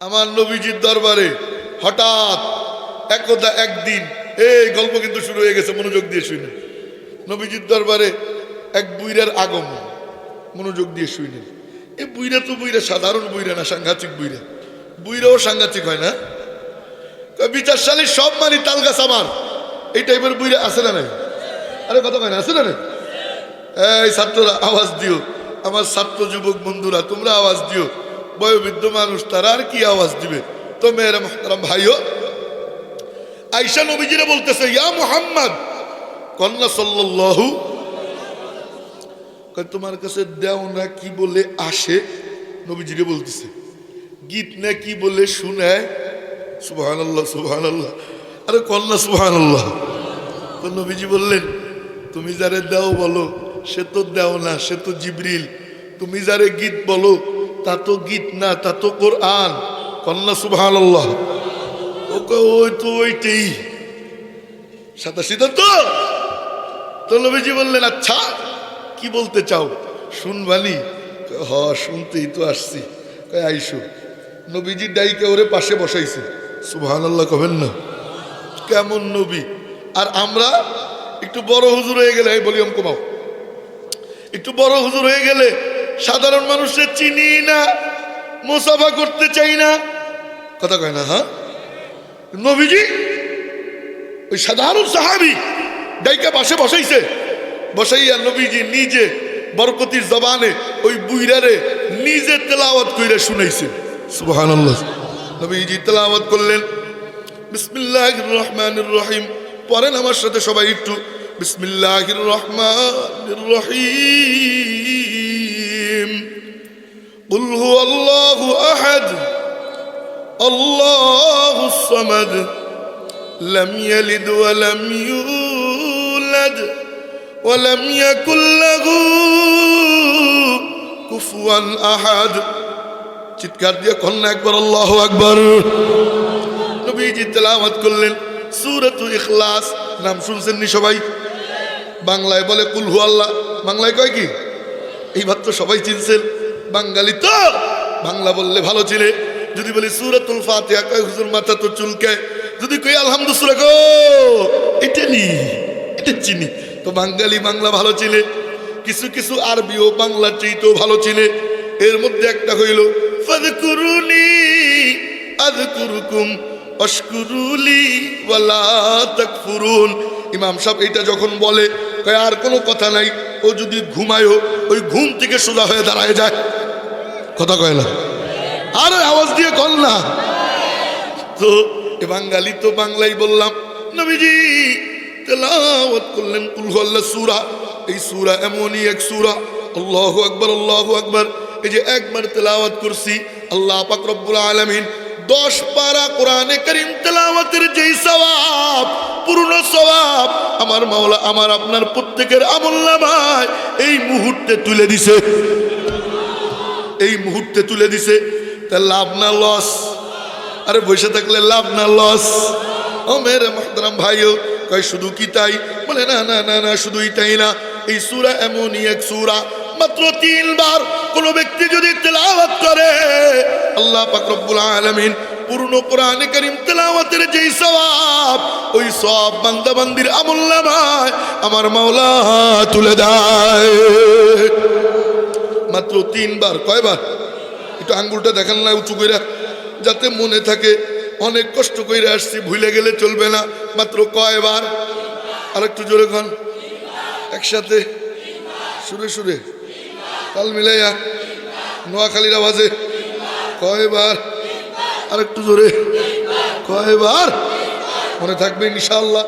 আমার নবীজির দরবারে হঠাৎ একদা একদিন এই গল্প কিন্তু শুরু হয়ে গেছে, মনোযোগ দিয়ে শুনে। নবীজির দরবারে এক বুইরার আগমন, মনোযোগ দিয়ে শুইলেন এই বুইরা তো বুইরা, সাধারণ বুইরা না, সাংঘাতিক বুইরা। বুইরাও সাংঘাতিক হয় না? বিচারশালী সব মানি তাল গাছ আমার। এই টাইপের বুইরা আছে না নাই? আরে কথা কয় না, আছে না নাই? এই ছাত্ররা, আওয়াজ দিও। আমার ছাত্র যুবক বন্ধুরা, তোমরা আওয়াজ দিও। বয়োবৃদ্ধ মানুষ, তারা আর কি আওয়াজ দিবে? তো মেয়েরা, মোহতারাম ভাইও আইসা নবীজিরা বলতেছে, ইয়া মোহাম্মদ! কন্যা কয়, তোমার কাছে দেও না কি বলে আসে? নবীজিরে বলতেছে, গীত না কি বলে শুনায়? সুবহান আল্লাহ সুবহান আল্লাহ আরে কন্যা সুবহান আল্লাহ তো নবীজি বললেন, তুমি যারে দেও বলো, সে তো দেও না, সে তো জিবরিল। তুমি যারে গীত বলো তা তো গীত না তা তো কোরআন। কন্যা সুবহান আল্লাহ ও ওই তো ওইটাই। সিধা তো? তো নবীজি বললেন আচ্ছা কি বলতে চাও? শুনবানি? হ, শুনতেই তো আসছি। আইসো। নবীজি ডাইকে ওরে পাশে বসাইছে। সুবহান আল্লাহ কবেন না। কেমন নবী? আর আমরা একটু বড় হুজুর হয়ে গেলে, এই ভলিউম কমাও একটু বড় হুজুর হয়ে গেলে সাধারণ মানুষের চিনি না, মুসাফা করতে চাই না। কথা কয় না হ্যাঁ? নবীজি, ওই সাধারণ সাহাবি ডাইকা পাশে বসাইছে। বসাইয়া নবীজি নিজে বরকতির জবানে ওই বুইরারে নিজে তেলাওয়াত কইরা শুনাইছে। সুবহানাল্লাহ। নবীজি তেলাওয়াত করলেন। বিসমিল্লাহির রহমানির রহিম। পরেন আমার সাথে সবাই একটু। বিসমিল্লাহির রহমান রহিম। قل هو الله أحد الله الصمد لم يلد ولم يولد ولم يكن له كفوا أحد চিৎকার দিয়ে কন্যা একবার আল্লাহ আকবর নবীজি তেলাওয়াত করলেন সূরাতু ইখলাস নাম শুনছেন নি সবাই বাংলায় বলে কুলহু আল্লাহ বাংলায় কয় কি এইবার তো সবাই চিনছেন, বাঙালি তো! বাংলা বললে ভালো ছিলে যদি বলি সুরাতুল ফাতিহা, কয় হুজুর মাথা তো চুলকে যদি কই আলহামদুলিল্লাহ গো, এটা নি, এটা চিনি। তো বাঙালি বাংলা ভালো ছিলে কিছু কিছু আরবিও বাংলা চাইতেও ভালো ছিলে এর মধ্যে একটা হইল, ফাদকুরুনি আযকুরুকুম অশকুরুলি, ওয়ালা তাকফুরুন। ইমাম সাহেব এটা যখন বলে, কয় আর কোনো কথা নাই। ও যদি ঘুমায়ও ওই ঘুম থেকে সোজা হয়ে দাঁড়ায় যায়। কথা কয় না? আরে আওয়াজ দিয়ে কল না। তো এ বাঙালি তো বাংলাই বললাম, নবীজি, তেলাওয়াত করলেন কুলহল্লা সুরা। এই সুরা এমনই এক সুরা। আল্লাহু আকবার আল্লাহু আকবার। এই যে একবার তেলাওয়াত করছি, আল্লাহ পাক রব্বুল আলামিন দশ পারা কোরআনে করিম তেলাওয়াতের যেই সওয়াব পূর্ণ স্বভাব। আমার মাওলা, আমার আপনার প্রত্যেকের আমল নামায় এই মুহূর্তে তুলে দিছে। এই মুহূর্তে তুলে দিছে। তা লাভ না লস। আরে বসে থাকলে লাভ না লস। ও মেরে মহতরাম ভাইও, কয় শুধু কি তাই? বলে, না না না না, শুধুই তাই না। এই সুরা এমনই এক সুরা। মাত্র তিনবার কোন ব্যক্তি যদি তেলাওয়াত করে, আল্লাহ পাক রব্বুল আলামিন পূর্ণ কোরআনে করিম তেলাওয়াতের যেই সওয়াব, ওই সব বান্দা বান্দির আমল নামায় আমার মাওলা তুলে দেয়। মাত্র তিনবার, কয়বার? একটু আঙ্গুলটা দেখান না, উঁচু কইরা, যাতে মনে থাকে, অনেক কষ্ট কইরা আসছি, ভুলে গেলে চলবে না। মাত্র কয়বার? আর একটু জোরে কন একসাথে। সুরে সুরে। তাল মিলাইয়া। নোয়াখালীর আওয়াজে। কয়বার? আর একটু জোরে। কয়বার? মনে থাকবে ইনশাল্লাহ